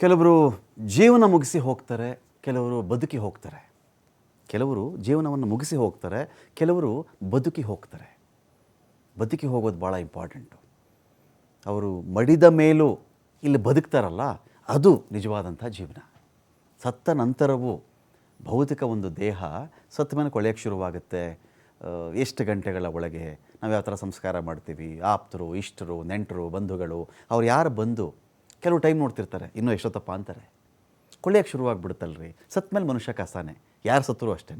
ಕೆಲವರು ಜೀವನ ಮುಗಿಸಿ ಹೋಗ್ತಾರೆ, ಕೆಲವರು ಬದುಕಿ ಹೋಗ್ತಾರೆ. ಕೆಲವರು ಜೀವನವನ್ನು ಮುಗಿಸಿ ಹೋಗ್ತಾರೆ, ಕೆಲವರು ಬದುಕಿ ಹೋಗ್ತಾರೆ. ಬದುಕಿ ಹೋಗೋದು ಭಾಳ ಇಂಪಾರ್ಟೆಂಟು. ಅವರು ಮಡಿದ ಮೇಲೂ ಇಲ್ಲಿ ಬದುಕ್ತಾರಲ್ಲ, ಅದು ನಿಜವಾದಂಥ ಜೀವನ. ಸತ್ತ ನಂತರವೂ ಭೌತಿಕ ಒಂದು ದೇಹ ಸತ್ತ ಮೇಲೆ ಕೊಳೆಯೋಕ್ಕೆ ಶುರುವಾಗುತ್ತೆ. ಎಷ್ಟು ಗಂಟೆಗಳ ಒಳಗೆ ನಾವು ಯಾವ ಥರ ಸಂಸ್ಕಾರ ಮಾಡ್ತೀವಿ? ಆಪ್ತರು, ಇಷ್ಟರು, ನೆಂಟರು, ಬಂಧುಗಳು, ಅವ್ರು ಯಾರು ಬಂದು ಕೆಲವು ಟೈಮ್ ನೋಡ್ತಿರ್ತಾರೆ, ಇನ್ನೂ ಎಷ್ಟೊತ್ತಪ್ಪ? ಅಂತಾರೆ. ಕೊಳ್ಳೆಯಕ್ಕೆ ಶುರುವಾಗ್ಬಿಡುತ್ತಲ್ರಿ. ಸತ್ತ ಮೇಲೆ ಮನುಷ್ಯ ಕಸಾನೆ. ಯಾರು ಸತ್ತರೂ ಅಷ್ಟೇ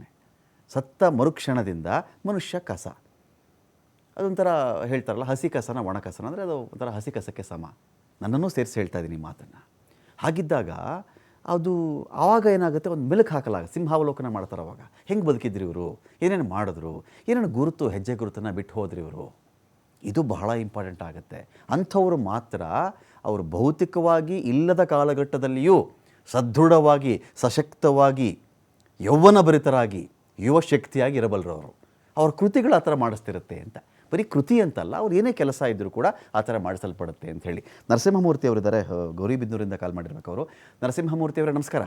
ಸತ್ತ ಮರುಕ್ಷಣದಿಂದ ಮನುಷ್ಯ ಕಸ. ಅದೊಂಥರ ಹೇಳ್ತಾರಲ್ಲ, ಹಸಿ ಕಸನ ಒಣ ಕಸನ, ಅಂದರೆ ಅದು ಒಂಥರ ಹಸಿ ಕಸಕ್ಕೆ ಸಮ. ನನ್ನನ್ನು ಸೇರಿಸಿ ಹೇಳ್ತಾ ಇದ್ದೀನಿ ಮಾತನ್ನು. ಹಾಗಿದ್ದಾಗ ಅದು ಆವಾಗ ಏನಾಗುತ್ತೆ? ಒಂದು ಮೆಲುಕು ಹಾಕಲಾಗ, ಸಿಂಹಾವಲೋಕನ ಮಾಡ್ತಾರೆ ಅವಾಗ. ಹೆಂಗೆ ಬದುಕಿದ್ರಿ ಇವರು? ಏನೇನು ಮಾಡಿದ್ರು? ಏನೇನು ಗುರುತು, ಹೆಜ್ಜೆ ಗುರುತನ್ನು ಬಿಟ್ಟು ಹೋದ್ರಿ ಇವರು? ಇದು ಬಹಳ ಇಂಪಾರ್ಟೆಂಟ್ ಆಗುತ್ತೆ. ಅಂಥವರು ಮಾತ್ರ ಅವರು ಭೌತಿಕವಾಗಿ ಇಲ್ಲದ ಕಾಲಘಟ್ಟದಲ್ಲಿಯೂ ಸದೃಢವಾಗಿ ಸಶಕ್ತವಾಗಿ ಯೌವನ ಭರಿತರಾಗಿ ಯುವ ಶಕ್ತಿಯಾಗಿ ಇರಬಲ್ಲರು ಅವರು. ಅವ್ರ ಕೃತಿಗಳು ಆ ಥರ ಮಾಡಿಸ್ತಿರುತ್ತೆ ಅಂತ. ಬರೀ ಕೃತಿ ಅಂತಲ್ಲ ಅವ್ರು ಏನೇ ಕೆಲಸ ಇದ್ದರೂ ಕೂಡ ಆ ಥರ ಮಾಡಿಸಲ್ಪಡುತ್ತೆ ಅಂತ ಹೇಳಿ. ನರಸಿಂಹಮೂರ್ತಿ ಅವರಿದ್ದಾರೆ ಗೌರಿಬಿದ್ದೂರಿಂದ ಕಾಲ್ ಮಾಡಿರ್ಬೇಕು ಅವರು. ನರಸಿಂಹಮೂರ್ತಿ ಅವರೇ ನಮಸ್ಕಾರ.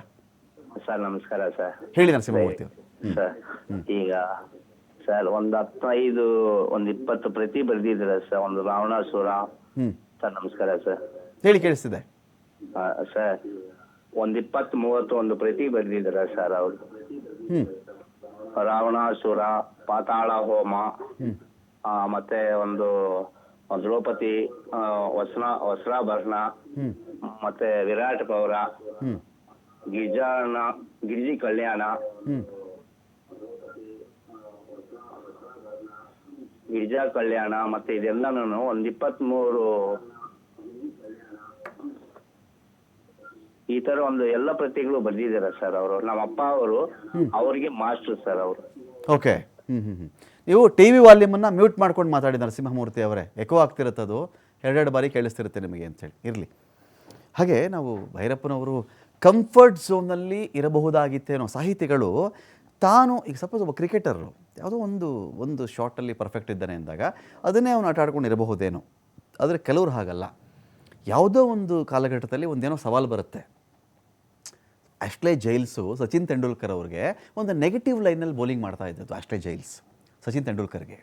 ಸರ್ ನಮಸ್ಕಾರ ಸರ್. ಹೇಳಿ ನರಸಿಂಹಮೂರ್ತಿ ಅವರು. ಸರ್ ಈಗ ಸರ್ ಒಂದು ಹತ್ತೈದು ಒಂದು ಇಪ್ಪತ್ತು ಪ್ರತಿ ಬರೆದಿದ್ದೀರ ಸರ್ ಒಂದು ರಾವಣಾಸುರ. ಹ್ಞೂ ಸರ್ ನಮಸ್ಕಾರ ಸರ್. ಹೇಳಿ ಕೇಳಿಸ್ತಿದೆ. ಆ, ಸರ್ ಒಂದು ಇಪ್ಪತ್ತು ಮೂವತ್ತು ಒಂದು ಪ್ರತಿ ಬರೆದಿದ್ದೀರ ಸರ್ ಅವರು. ಹ್ಞೂ ರಾವಣಾಸುರ ಪಾತಾಳ ಹೋಮ ಆ, ಮತ್ತೆ ಒಂದು ದ್ರೌಪದಿ ವಸನ ವಸ್ರಾಭರಣ ವಸ್ತ್ರಾಭರಣ ಹ್ಞೂ ಮತ್ತೆ ವಿರಾಟ್ ಪೌರ ಹ್ಞೂ ಗಿರಿಜಾನ ಗಿರಿಜಿ ಕಲ್ಯಾಣ ಹ್ಞೂ ಗಿರಿಜಾ ಕಲ್ಯಾಣ ಮತ್ತೆ ಇದೆಲ್ಲಾನು ಒಂದ್ ಇಪ್ಪತ್ತ್ ಮೂರು ಈ ತರ ಒಂದು ಎಲ್ಲ ಪ್ರತಿಗಳು ಬರ್ದಿದ್ದಾರೆ ಸರ್ ಅವರು. ನಮ್ಮ ಅಪ್ಪ ಅವರು ಅವರಿಗೆ ಮಾಸ್ಟರ್ ಸರ್ ಅವರು. ಓಕೆ. ಹ್ಞೂ ಹ್ಞೂ ಹ್ಞೂ ನೀವು ಟಿ ವಿ ಅನ್ನ ಮ್ಯೂಟ್ ಮಾಡ್ಕೊಂಡು ಮಾತಾಡಿ ನರಸಿಂಹಮೂರ್ತಿ ಅವರೇ. ಎಕೋ ಆಗ್ತಿರುತ್ತೆ ಅದು. ಎರಡೆರಡು ಬಾರಿ ಕೇಳಿಸ್ತಿರುತ್ತೆ ನಿಮಗೆ ಅಂತೇಳಿ ಇರಲಿ. ಹಾಗೆ ನಾವು ಭೈರಪ್ಪನವರು ಕಂಫರ್ಟ್ ಝೋನ್ನಲ್ಲಿ ಇರಬಹುದಾಗಿತ್ತೇನೋ ಸಾಹಿತಿಗಳು ತಾನು, ಈಗ ಸಪೋಸ್ ಒಬ್ಬ ಕ್ರಿಕೆಟರು ಯಾವುದೋ ಒಂದು ಒಂದು ಶಾಟಲ್ಲಿ ಪರ್ಫೆಕ್ಟ್ ಇದ್ದಾನೆ ಅಂದಾಗ ಅದನ್ನೇ ಅವನು ಆಟ ಆಡ್ಕೊಂಡು ಇರಬಹುದೇನೋ. ಆದರೆ ಕೆಲವರು ಹಾಗಲ್ಲ. ಯಾವುದೋ ಒಂದು ಕಾಲಘಟ್ಟದಲ್ಲಿ ಒಂದೇನೋ ಸವಾಲು ಬರುತ್ತೆ. ಅಷ್ಟೇ ಜೈಲ್ಸು ಸಚಿನ್ ತೆಂಡೂಲ್ಕರ್ ಅವ್ರಿಗೆ ಒಂದು ನೆಗೆಟಿವ್ ಲೈನಲ್ಲಿ ಬೌಲಿಂಗ್ ಮಾಡ್ತಾ ಇದ್ದದ್ದು, ಅಷ್ಟೇ ಜೈಲ್ಸ್ ಸಚಿನ್ ತೆಂಡೂಲ್ಕರ್ಗೆ.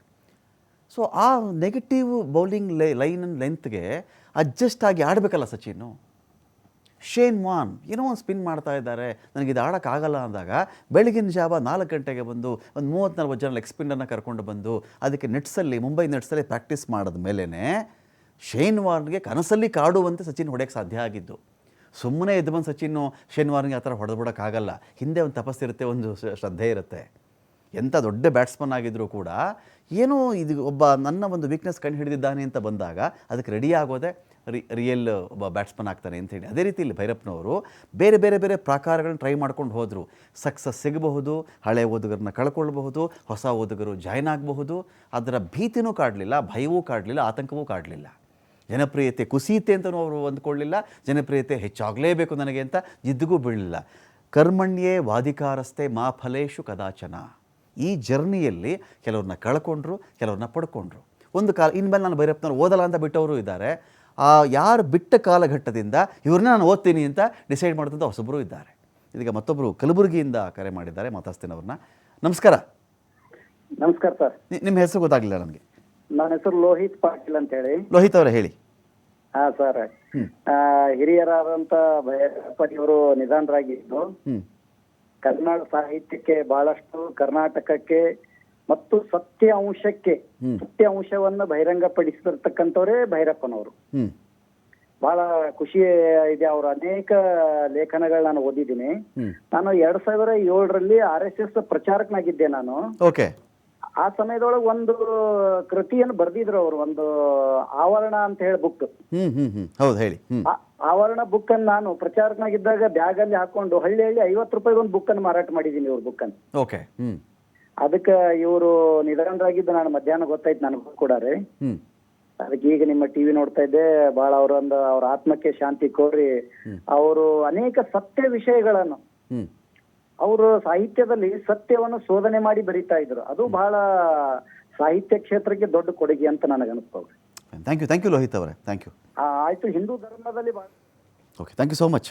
ಸೊ ಆ ನೆಗೆಟಿವ್ ಬೌಲಿಂಗ್ ಲೈ ಲೈನ್ ಲೆಂತ್ಗೆ ಅಡ್ಜಸ್ಟ್ ಆಗಿ ಆಡಬೇಕಲ್ಲ ಸಚಿನ್ನು. ಶೇನ್ ವಾನ್ ಏನೋ ಒಂದು ಸ್ಪಿನ್ ಮಾಡ್ತಾ ಇದ್ದಾರೆ. ನನಗೆ ಇದು ಆಡೋಕ್ಕಾಗಲ್ಲ ಅಂದಾಗ ಬೆಳಗಿನ ಜಾವ ನಾಲ್ಕು ಗಂಟೆಗೆ ಬಂದು ಒಂದು ಮೂವತ್ತು ನಲ್ವತ್ತು ಜನ ಲೆಗ್ ಸ್ಪಿನ್ನರ್ನ ಕರ್ಕೊಂಡು ಬಂದು ಅದಕ್ಕೆ ನೆಟ್ಸಲ್ಲಿ, ಮುಂಬೈ ನೆಟ್ಸಲ್ಲಿ ಪ್ರಾಕ್ಟೀಸ್ ಮಾಡಿದ ಮೇಲೇ ಶೇನ್ ವಾರ್ನ್ಗೆ ಕನಸಲ್ಲಿ ಕಾಡುವಂತೆ ಸಚಿನ್ ಹೊಡೆಯೋಕ್ಕೆ ಸಾಧ್ಯ ಆಗಿದ್ದು. ಸುಮ್ಮನೆ ಎದ್ದು ಬಂದು ಸಚಿನ್ನು ಶೇನ್ ವಾರ್ನ್ಗೆ ಆ ಥರ ಹೊಡೆದ್ಬಿಡೋಕ್ಕಾಗಲ್ಲ ಹಿಂದೆ ಒಂದು ತಪಸ್ಸಿರುತ್ತೆ ಒಂದು ಶ್ರದ್ಧೆ ಇರುತ್ತೆ. ಎಂಥ ದೊಡ್ಡ ಬ್ಯಾಟ್ಸ್ಮನ್ ಆಗಿದ್ದರೂ ಕೂಡ ಏನೋ ಇದು ಒಬ್ಬ ನನ್ನ ಒಂದು ವೀಕ್ನೆಸ್ ಕಂಡು ಹಿಡಿದಿದ್ದಾನೆ ಅಂತ ಬಂದಾಗ ಅದಕ್ಕೆ ರೆಡಿ ಆಗೋದೆ ರಿ ರಿಯಲ್ ಒಬ್ಬ ಬ್ಯಾಟ್ಸ್ಮನ್ ಆಗ್ತಾನೆ ಅಂತೇಳಿ ಅದೇ ರೀತಿ ಇಲ್ಲಿ ಭೈರಪ್ಪನವರು ಬೇರೆ ಬೇರೆ ಬೇರೆ ಪ್ರಕಾರಗಳನ್ನ ಟ್ರೈ ಮಾಡ್ಕೊಂಡು ಹೋದರು. ಸಕ್ಸಸ್ ಸಿಗಬಹುದು, ಹಳೆ ಓದುಗರನ್ನ ಕಳ್ಕೊಳ್ಬಹುದು, ಹೊಸ ಓದುಗರು ಜಾಯ್ನ್ ಆಗಬಹುದು. ಅದರ ಭೀತಿನೂ ಕಾಡಲಿಲ್ಲ, ಭಯವೂ ಕಾಡಲಿಲ್ಲ, ಆತಂಕವೂ ಕಾಡಲಿಲ್ಲ. ಜನಪ್ರಿಯತೆ ಕುಸಿಯುತ್ತೆ ಅಂತಲೂ ಅವರು ಅಂದ್ಕೊಳ್ಳಿಲ್ಲ ಜನಪ್ರಿಯತೆ ಹೆಚ್ಚಾಗಲೇಬೇಕು ನನಗೆ ಅಂತ ಜಿದ್ದಿಗೂ ಬೀಳಲಿಲ್ಲ. ಕರ್ಮಣ್ಯೇ ವಾದಿಕಾರಸ್ತೆ ಮಾ ಫಲೇಶು ಕದಾಚನ. ಈ ಜರ್ನಿಯಲ್ಲಿ ಕೆಲವ್ರನ್ನ ಕಳ್ಕೊಂಡ್ರು ಕೆಲವ್ರನ್ನ ಪಡ್ಕೊಂಡ್ರು. ಒಂದು ಕಾಲ ಇನ್ಮೇಲೆ ನಾನು ಭೈರಪ್ಪನವ್ರು ಓದಲ್ಲ ಅಂತ ಬಿಟ್ಟವರು ಇದ್ದಾರೆ. ಆ ಯಾರು ಬಿಟ್ಟ ಕಾಲಘಟ್ಟದಿಂದ ಇವ್ರನ್ನ ನಾನು ಓದ್ತೀನಿ ಅಂತ ಡಿಸೈಡ್ ಮಾಡಿದಂಥ ಹೊಸೊಬ್ಬರು ಇದ್ದಾರೆ. ಇದೀಗ ಮತ್ತೊಬ್ಬರು ಕಲಬುರಗಿಯಿಂದ ಕರೆ ಮಾಡಿದ್ದಾರೆ ಮಾತಾಡ್ತೀನಿ ಅವ್ರನ್ನ ನಮಸ್ಕಾರ. ನಮಸ್ಕಾರ ಸರ್. ನಿಮ್ಮ ಹೆಸರು ಗೊತ್ತಾಗಲಿಲ್ಲ ನನಗೆ ನನ್ನ ಹೆಸರು ಲೋಹಿತ್ ಪಾಟೀಲ್ ಅಂತ ಹೇಳಿ ಲೋಹಿತ್ ಅವರೇ ಹೇಳಿ. ಹಾ ಸರ್. ಹಿರಿಯರಾದಂತ ಭೈರಪ್ಪನಿಯವರು ನಿಧನರಾಗಿದ್ದು. ಕನ್ನಡ ಸಾಹಿತ್ಯಕ್ಕೆ ಬಹಳಷ್ಟು ಕರ್ನಾಟಕಕ್ಕೆ ಮತ್ತು ಸತ್ಯ ಅಂಶಕ್ಕೆ ಸತ್ಯ ಅಂಶವನ್ನು ಬಹಿರಂಗಪಡಿಸಿರ್ತಕ್ಕಂಥವರೇ ಭೈರಪ್ಪನವರು. ಬಹಳ ಖುಷಿ ಇದೆ ಅವರ ಅನೇಕ ಲೇಖನಗಳು ನಾನು ಓದಿದ್ದೀನಿ. ನಾನು ಎರಡ್ ಸಾವಿರ ಏಳರಲ್ಲಿ ಆರ್ ಎಸ್ ಎಸ್ ಪ್ರಚಾರಕನಾಗಿದ್ದೆ ನಾನು. ಓಕೆ. ಆ ಸಮಯದೊಳಗೆ ಒಂದು ಕೃತಿಯನ್ನು ಬರ್ದಿದ್ರು ಅವರು ಒಂದು ಆವರಣ ಅಂತ ಹೇಳಿ ಬುಕ್ ಹೌದು ಹೇಳಿ. ಆ- ಆವರಣ ಬುಕ್ ಅನ್ನು ನಾನು ಪ್ರಚಾರಕನಾಗಿದ್ದಾಗ ಬ್ಯಾಗ್ ಅಲ್ಲಿ ಹಾಕೊಂಡು ಹಳ್ಳಿ ಹಳ್ಳಿ ಐವತ್ತು ರೂಪಾಯಿಗೆ ಒಂದು ಬುಕ್ ಅನ್ನು ಮಾರಾಟ ಮಾಡಿದ್ದೀನಿ ಇವ್ರ ಬುಕ್ ಅನ್ನು ಓಕೆ ಅದಕ್ಕೆ ಇವರು ನಿಧನರಾಗಿದ್ದು ನಾನು ಮಧ್ಯಾಹ್ನ ಗೊತ್ತಾಯ್ತು ನನಗೂ ಕೂಡ ರೀ. ಅದಕ್ಕೆ ಈಗ ನಿಮ್ಮ ಟಿವಿ ನೋಡ್ತಾ ಇದ್ದೆ ಬಹಳ ಅವರೊಂದು ಅವ್ರ ಆತ್ಮಕ್ಕೆ ಶಾಂತಿ ಕೋರಿ ಅವರು ಅನೇಕ ಸತ್ಯ ವಿಷಯಗಳನ್ನು ಅವರು ಸಾಹಿತ್ಯದಲ್ಲಿ ಸತ್ಯವನ್ನು ಶೋಧನೆ ಮಾಡಿ ಬರೀತಾ ಇದ್ರು. ಅದು ಬಹಳ ಸಾಹಿತ್ಯ ಕ್ಷೇತ್ರಕ್ಕೆ ದೊಡ್ಡ ಕೊಡುಗೆ ಅಂತ ನನಗೆ ಅನಿಸ್ತವ್ರಿ thank you thank you Lohith ಅವರೇ. ಥ್ಯಾಂಕ್ ಯು ಆಯ್ತು ಹಿಂದೂ ಧರ್ಮದಲ್ಲಿ okay thank you so much